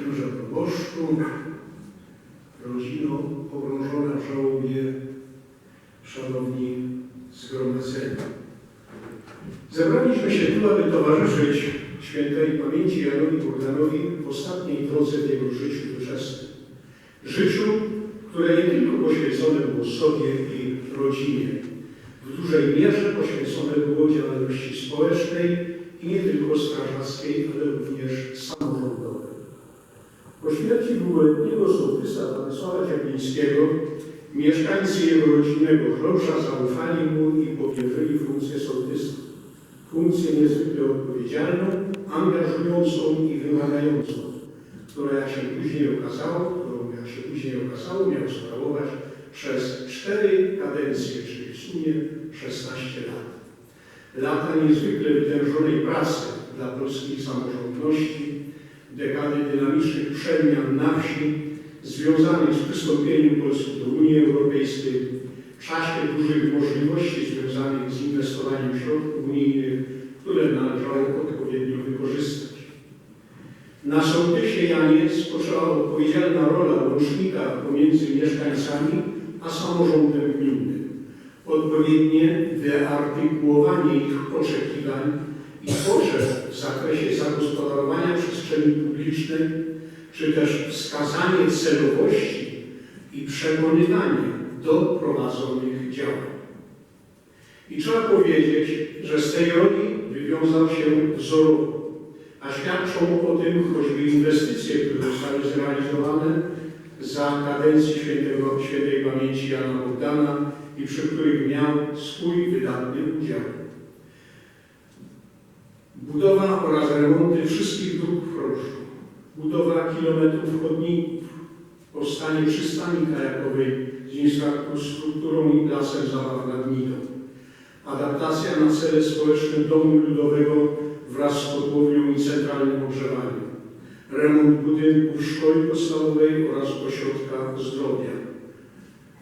księże proboszczu, rodzino pogrążona w żałobie, szanowni zgromadzeni. Zebraliśmy się tu, aby towarzyszyć świętej pamięci Janowi Bogdanowi w ostatniej drodze w jego życiu doczesnym. Życiu, które nie tylko poświęcone było sobie i rodzinie, w dużej mierze poświęcone było działalności społecznej i nie tylko strażackiej, ale również samorządowej. Po śmierci dwuletniego sołtysa Władysława Ciapińskiego mieszkańcy jego rodzinnego Chlosza zaufali mu i powierzyli funkcję sołtysa. Funkcję niezwykle odpowiedzialną, angażującą i wymagającą, która jak się później okazało, którą jak się później okazało, miał sprawować przez cztery kadencje, czyli w sumie 16 lat. Lata niezwykle wytężonej pracy dla polskiej samorządności, dekady dynamicznych przemian na wsi, związanych z przystąpieniem Polski do Unii Europejskiej, czasie dużych możliwości związanych z inwestowaniem środków unijnych, które należało odpowiednio wykorzystać. Na sołtysie Janie spoczęła odpowiedzialna rola łącznika pomiędzy mieszkańcami a samorządem gminnym. Odpowiednie wyartykułowanie ich oczekiwań i potrzeb w zakresie zagospodarowania przestrzeni publicznej, czy też wskazanie celowości i przekonywanie do prowadzonych działań. I trzeba powiedzieć, że z tej roli wywiązał się wzorowo, a świadczą o tym choćby inwestycje, które zostały zrealizowane za kadencji świętego, świętej pamięci Jana Bogdana i przy których miał swój wydatny udział. Budowa oraz remonty wszystkich dróg w budowa kilometrów chodników, powstanie przystani kajakowej z infrastrukturą i placem zabaw nad Nidą, adaptacja na cele społeczne domu ludowego wraz z kotłownią i centralnym ogrzewaniem, remont budynków szkoły podstawowej oraz ośrodka zdrowia,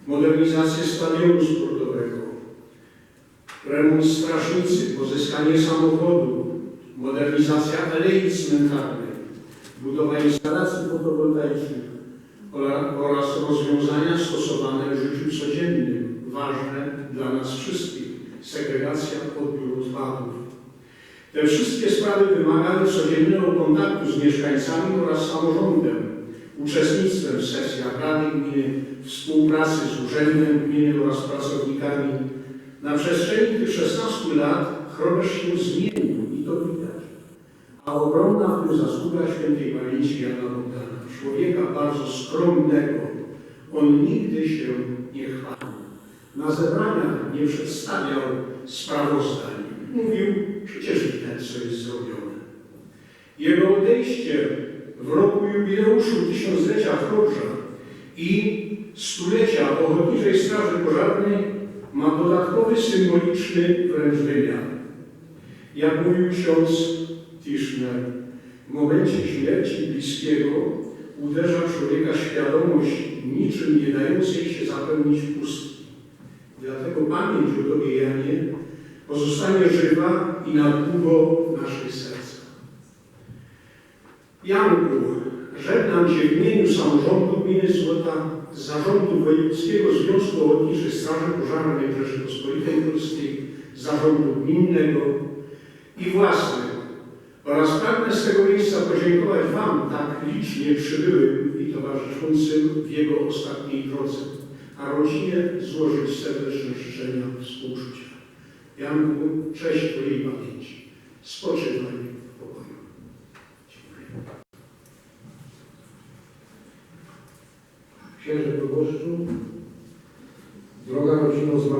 modernizację stadionu sportowego, remont strażnicy, pozyskanie samochodu, modernizacja alei cmentarnej, budowa instalacji fotowoltaicznych oraz- rozwiązania stosowane w życiu codziennym, ważne dla nas wszystkich, segregacja odbioru odpadów. Te wszystkie sprawy wymagały codziennego kontaktu z mieszkańcami oraz samorządem, uczestnictwem w sesjach Rady Gminy, współpracy z Urzędem Gminy oraz pracownikami. Na przestrzeni tych 16 lat Chrobesz się zmienił i to widać. A ogromna w tym zasługa świętej pamięci Jana Bogdana, człowieka bardzo skromnego. On nigdy się nie chwalił. Na zebraniach nie przedstawiał sprawozdań. Mówił, przecież widać, co jest zrobione. Jego odejście w roku jubileuszu tysiąclecia Chorza i stulecia Ochotniczej Straży Pożarnej ma dodatkowy, symboliczny wręcz wymiar. Jak mówił ksiądz Tischner, w momencie śmierci bliskiego uderza człowieka świadomość niczym nie dającej się zapełnić pustki. Dlatego pamięć o Tobie, Janie, pozostanie żywa i na długo w naszych sercach. Janku, żegnam Cię w imieniu samorządu gminy Złota, zarządu Wojewódzkiego Związku Ochotniczych Straży Pożarnej Rzeczypospolitej Polskiej, zarządu gminnego i własnego. Oraz pragnę z tego miejsca podziękować Wam tak licznie przybyłym i towarzyszącym w jego ostatniej drodze, a rodzinie złożyć serdeczne życzenia współczucia. Janku, cześć Twojej pamięci. Spoczywaj w pokoju. Dziękuję. Księże proboszczu, droga rodzino zmarłego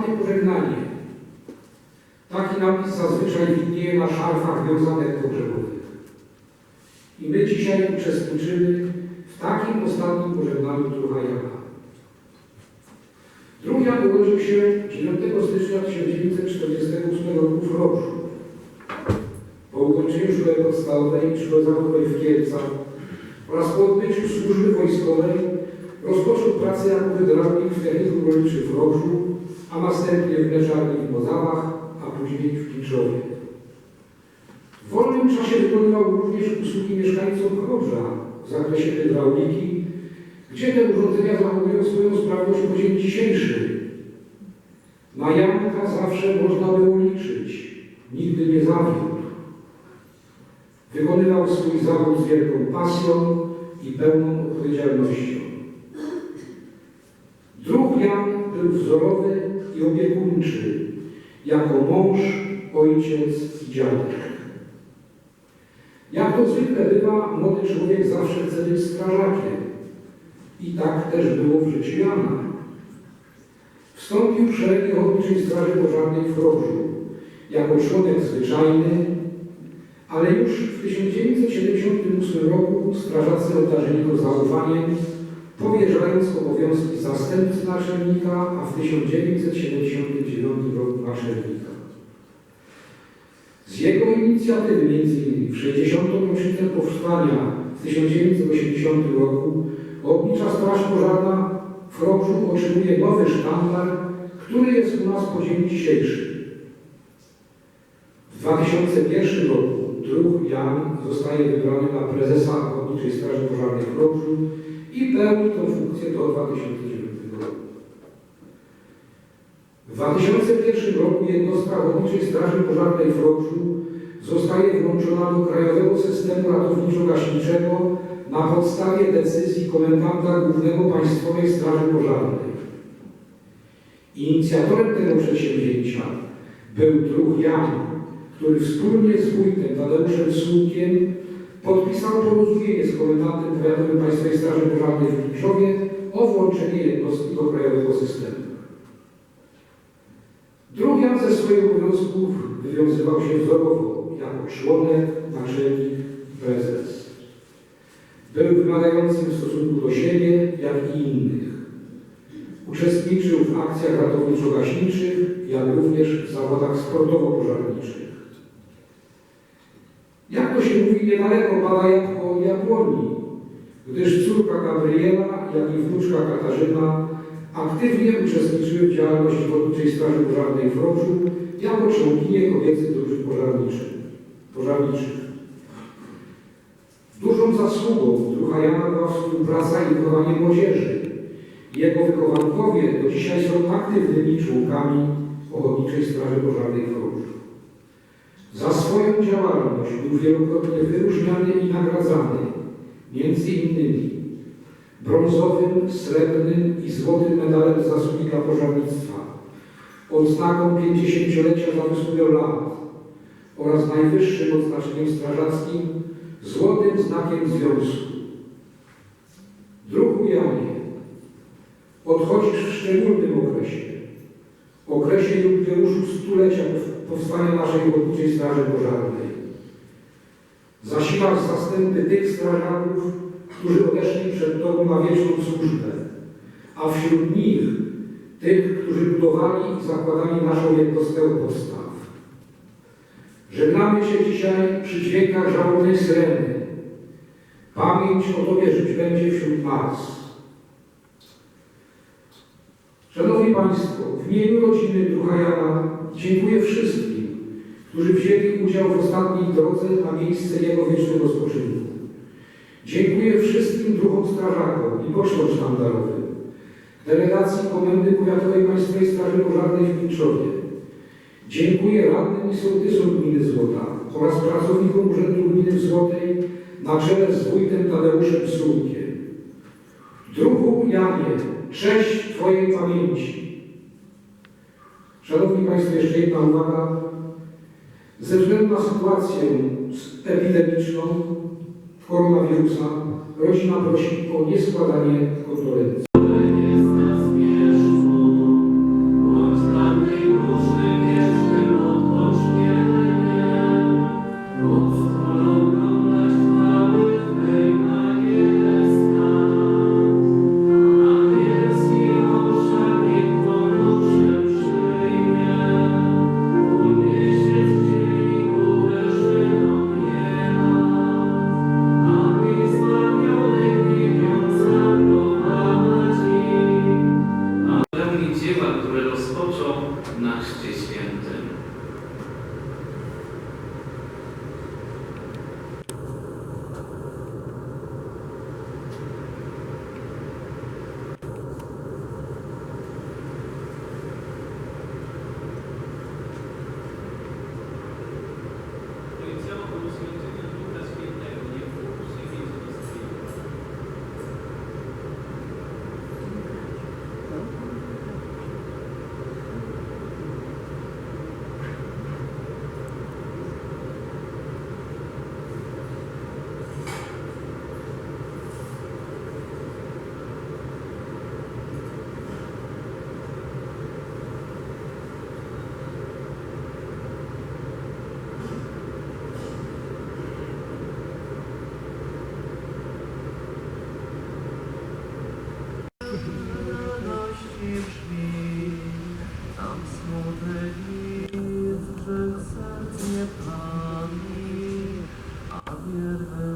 Ostatnie pożegnanie. Taki napis zazwyczaj widnieje na szarfach wiązanek pogrzebowych. I my dzisiaj uczestniczymy w takim ostatnim pożegnaniu druha Jana. Drugi Jan urodził się 9 stycznia 1948 roku w Choroszu. Po ukończeniu szkoły podstawowej i szkoły zawodowej w Kielcach oraz po odbyciu służby wojskowej rozpoczął pracę jako hydraulik w technikum rolniczym w Rożu, a następnie w Mleczarni w Mozawach, a później w Kiczowie. W wolnym czasie wykonywał również usługi mieszkańcom Chorza w zakresie hydrauliki, gdzie te urządzenia zachowują swoją sprawność po dzień dzisiejszy. Na Janka zawsze można było liczyć. Nigdy nie zawiódł. Wykonywał swój zawód z wielką pasją i pełną odpowiedzialnością. Druh Jan był wzorowy i opiekuńczy, jako mąż, ojciec i dziadek. Jak to zwykle bywa, młody człowiek zawsze chce być strażakiem. I tak też było w życiu Jana. Wstąpił w szeregi Ochotniczej Straży Pożarnej w Chrobrzu jako członek zwyczajny, ale już w 1978 roku strażacy obdarzyli go zaufaniem, powierzając zastępcy naczelnika, a w 1979 roku naczelnika. Z jego inicjatywy, m.in. w 60. rocznicę powstania w 1980 roku, Ochotnicza Straż Pożarna w Chrobrzu otrzymuje nowy sztandar, który jest u nas po dzień dzisiejszy. W 2001 roku druh Jan zostaje wybrany na prezesa Ochotniczej Straży Pożarnej w Chrobrzu i pełni tę funkcję do 2009 roku. W 2001 roku jednostka Ochotniczej Straży Pożarnej w Chrobrzu zostaje włączona do Krajowego Systemu Ratowniczo-Gaśniczego na podstawie decyzji komendanta głównego Państwowej Straży Pożarnej. Inicjatorem tego przedsięwzięcia był druh Jan, który wspólnie z wójtem Tadeuszem Słupkiem podpisał porozumienie z komendantem powiatowym Państwowej Straży Pożarnej w Kiczowie o włączenie jednostki do krajowego systemu. Jan ze swoich obowiązków wywiązywał się wzorowo jako członek, naczelnik, prezes. Był wymagającym w stosunku do siebie, jak i innych. Uczestniczył w akcjach ratowniczo-gaśniczych, jak również w zawodach sportowo-pożarniczych. Jak to się mówi, niedaleko pada jabłko jabłoni, gdyż córka Gabriela, jak i wnuczka Katarzyna aktywnie uczestniczyły w działalności Ochotniczej Straży Pożarnej w Chrobrzu jako członkinie kobiecych drużyn pożarniczych. pożarniczych. Dużą zasługą druha Jana była współpraca i wychowanie młodzieży. Jego wychowankowie do dzisiaj są aktywnymi członkami Ochotniczej Straży Pożarnej w Chrobrzu. Za swoją działalność był wielokrotnie wyróżniany i nagradzany, między innymi brązowym, srebrnym i złotym medalem zasługi dla pożarnictwa, odznaką 50-lecia za lat oraz najwyższym odznaczeniem strażackim złotym znakiem związku. Druhu Janie, odchodzisz w szczególnym okresie, okresie jubileuszu stulecia powstania naszej Ochotniczej Straży Pożarnej. Zasilasz zastępy tych strażaków, którzy odeszli przed Tobą na wieczną służbę, a wśród nich tych, którzy budowali i zakładali naszą jednostkę podstaw. Żegnamy Cię dzisiaj przy dźwiękach żałobnej syreny. Pamięć o Tobie żyć będzie wśród nas. Szanowni Państwo, w imieniu rodziny Druha Jana dziękuję wszystkim, którzy wzięli udział w ostatniej drodze na miejsce jego wiecznego spoczynku. Dziękuję wszystkim druhom strażakom i pocztom sztandarowym, delegacji Komendy Powiatowej Państwowej Straży Pożarnej w Minczowie. Dziękuję radnym i sołtysom gminy Złota oraz pracownikom Urzędu Gminy Złotej na czele z wójtem Tadeuszem Sułkiem. Druhu Janie, cześć Twojej pamięci. Szanowni Państwo, jeszcze jedna uwaga. Ze względu na sytuację epidemiczną koronawirusa, rodzina prosi o nieskładanie kondolencji. uh,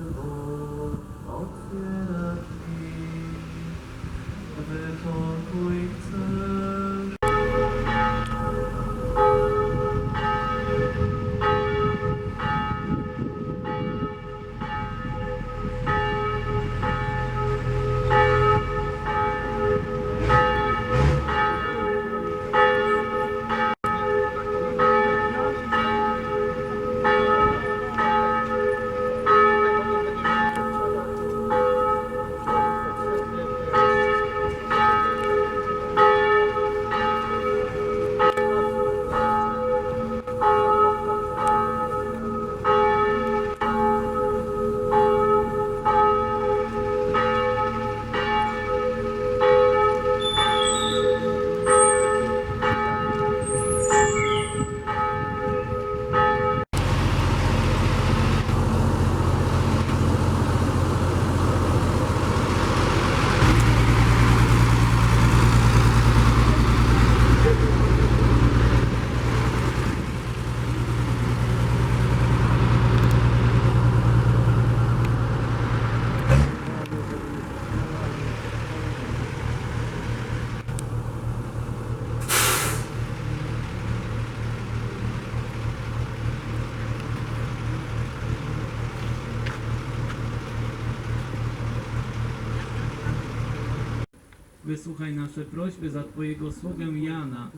Wysłuchaj nasze prośby za Twojego sługę Jana,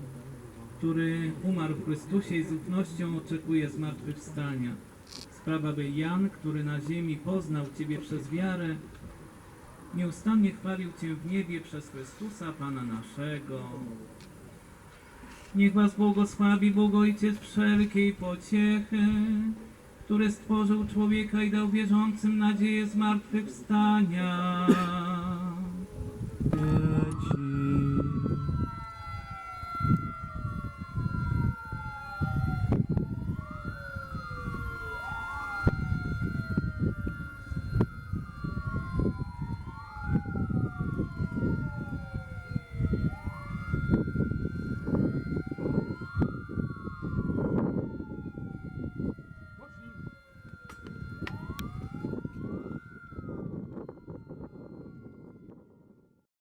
który umarł w Chrystusie i z ufnością oczekuje zmartwychwstania. Sprawa, by Jan, który na ziemi poznał Ciebie przez wiarę, nieustannie chwalił Cię w niebie przez Chrystusa, Pana naszego. Niech Was błogosławi Bóg Ojciec wszelkiej pociechy, który stworzył człowieka i dał wierzącym nadzieję zmartwychwstania.